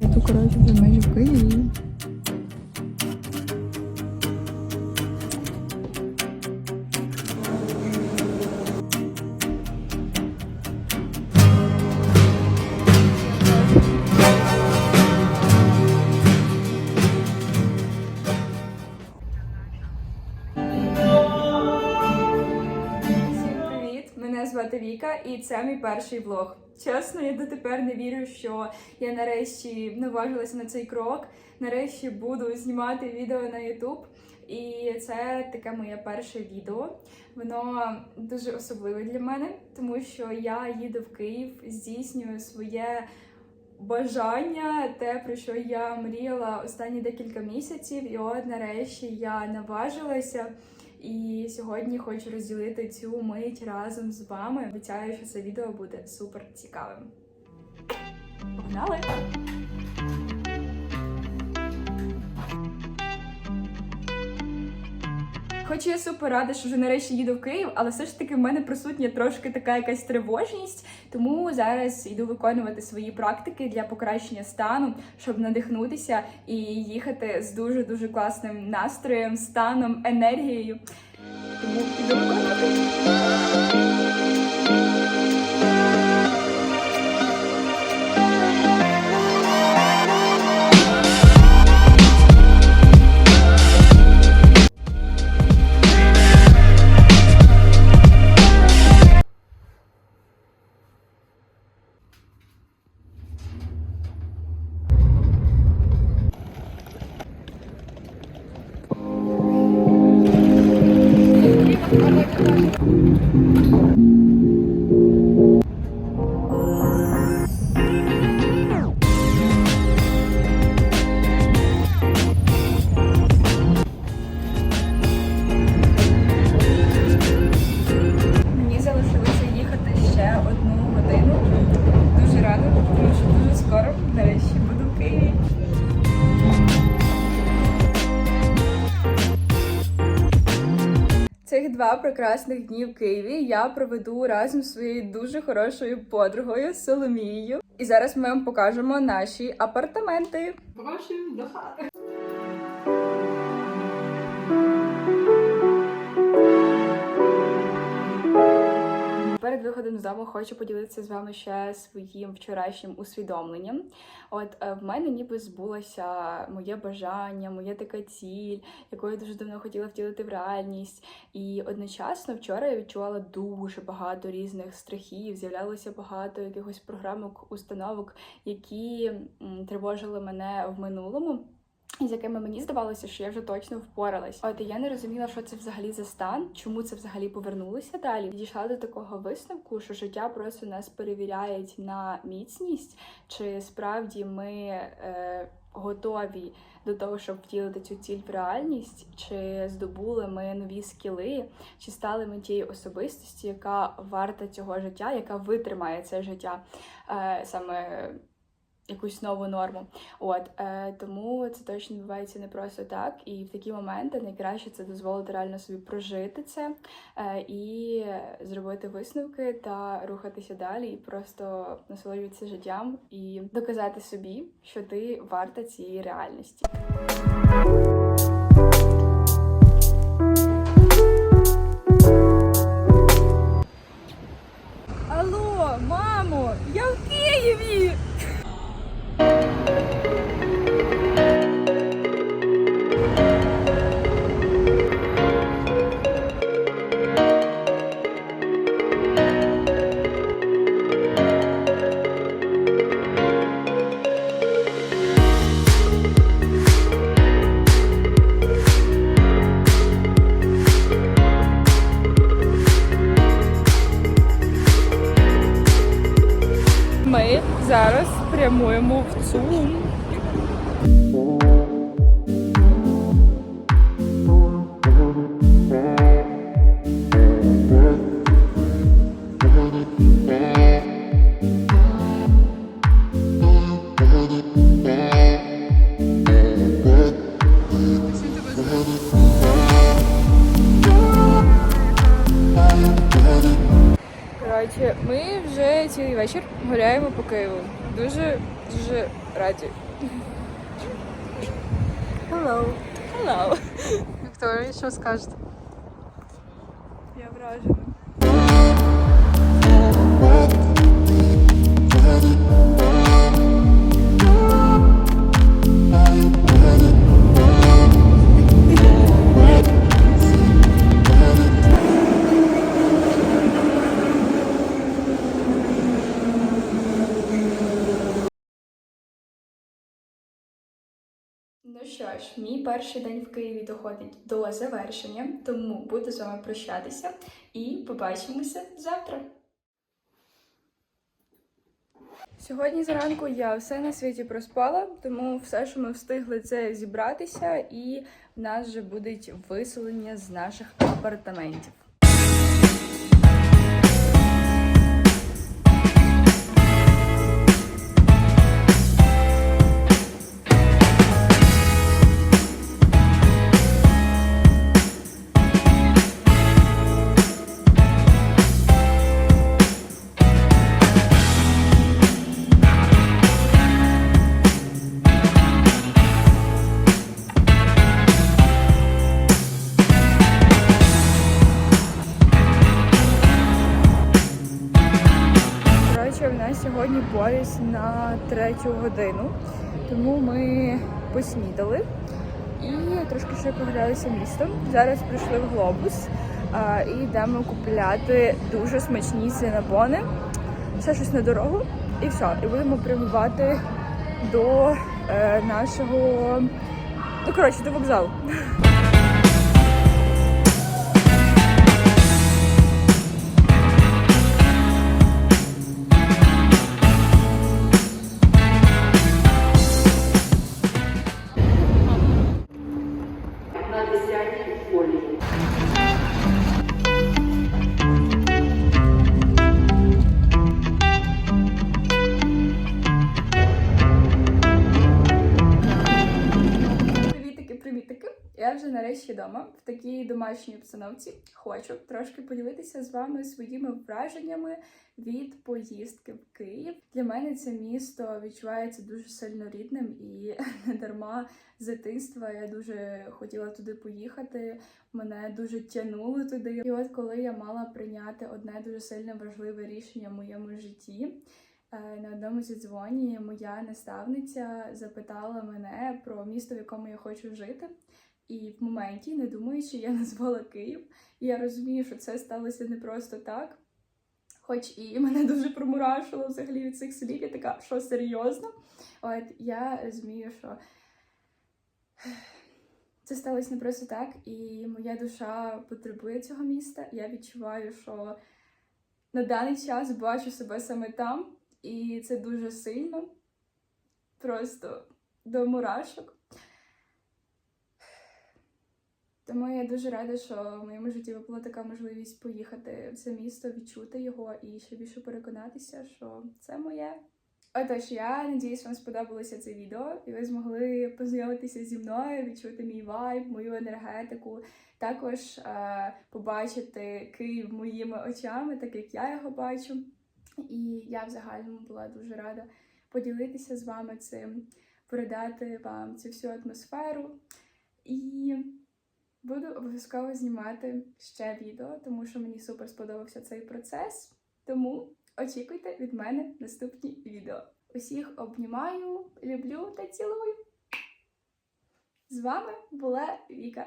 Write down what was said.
Я тут, коротше, вже майже в звати Віка, і це мій перший влог. Чесно, я дотепер не вірю, що я нарешті наважилася на цей крок. Нарешті буду знімати відео на YouTube. І це таке моє перше відео. Воно дуже особливе для мене, тому що я їду в Київ, здійснюю своє бажання, те, про що я мріяла останні декілька місяців. І от нарешті я наважилася. І сьогодні хочу розділити цю мить разом з вами. Обіцяю, що це відео буде супер цікавим. Погнали! Хоч я супер рада, що вже нарешті їду в Київ, але все ж таки в мене присутня трошки така якась тривожність. Тому зараз йду виконувати свої практики для покращення стану, щоб надихнутися і їхати з дуже дуже класним настроєм, станом, енергією. Тому іду виконувати. Два прекрасних дні в Києві я проведу разом з своєю дуже хорошою подругою Соломією. І зараз ми вам покажемо наші апартаменти. Прошу до хати. Перед виходом з дому хочу поділитися з вами ще своїм вчорашнім усвідомленням. От е, в мене ніби збулося моє бажання, моя така ціль, яку я дуже давно хотіла втілити в реальність. І одночасно вчора я відчувала дуже багато різних страхів, з'являлося багато якихось програмок, установок, які тривожили мене в минулому. І з якими мені здавалося, що я вже точно впоралась. От і я не розуміла, що це взагалі за стан, чому це взагалі повернулося далі. Дійшла до такого висновку, що життя просто нас перевіряють на міцність, чи справді ми е, готові до того, щоб втілити цю ціль в реальність, чи здобули ми нові скіли, чи стали ми тією особистості, яка варта цього життя, яка витримає це життя е, саме якусь нову норму. От е, тому це точно відбувається не просто так. І в такі моменти найкраще це дозволити реально собі прожити це е, і зробити висновки та рухатися далі, і просто насолоджуватися життям і доказати собі, що ти варта цієї реальності. Алло, мамо, я в Києві! Прямуємо в ЦУМ. Ми вже цілий вечір гуляємо по Києву. Дуже дуже раді. Hello. Hello. Вікторія, що скажете? Я вражена. Що ж, мій перший день в Києві доходить до завершення, тому буду з вами прощатися і побачимося завтра. Сьогодні зранку я все на світі проспала, тому все, що ми встигли, це зібратися, і в нас вже буде виселення з наших апартаментів. Поїзд на третю годину, тому ми поснідали і трошки ще прогулялися містом. Зараз прийшли в глобус а, і йдемо купляти дуже смачні синабони. Ще щось на дорогу, і все. І будемо прямувати до е, нашого. Ну, коротше, до вокзалу. Нарешті вдома в такій домашній обстановці. Хочу трошки поділитися з вами своїми враженнями від поїздки в Київ. Для мене це місто відчувається дуже сильно рідним і не дарма з дитинства я дуже хотіла туди поїхати. Мене дуже тянуло туди. І от коли я мала прийняти одне дуже сильно важливе рішення в моєму житті. Е, На одному зі дзвоні моя наставниця запитала мене про місто, в якому я хочу жити. І в моменті, не думаючи, я назвала Київ. І я розумію, що це сталося не просто так. Хоч і мене дуже промурашило взагалі від цих слів, я така, що серйозно? От я розумію, що це сталося не просто так, і моя душа потребує цього міста. Я відчуваю, що на даний час бачу себе саме там, і це дуже сильно, просто до мурашок. Тому я дуже рада, що в моєму житті була така можливість поїхати в це місто, відчути його і ще більше переконатися, що це моє. Отож, я надіюсь, вам сподобалося це відео, і ви змогли познайомитися зі мною, відчути мій вайб, мою енергетику, також е, побачити Київ моїми очами, так як я його бачу. І я в загальному була дуже рада поділитися з вами цим, передати вам цю всю атмосферу. І буду обов'язково знімати ще відео, тому що мені супер сподобався цей процес. Тому очікуйте від мене наступні відео. Усіх обнімаю, люблю та цілую. З вами була Віка.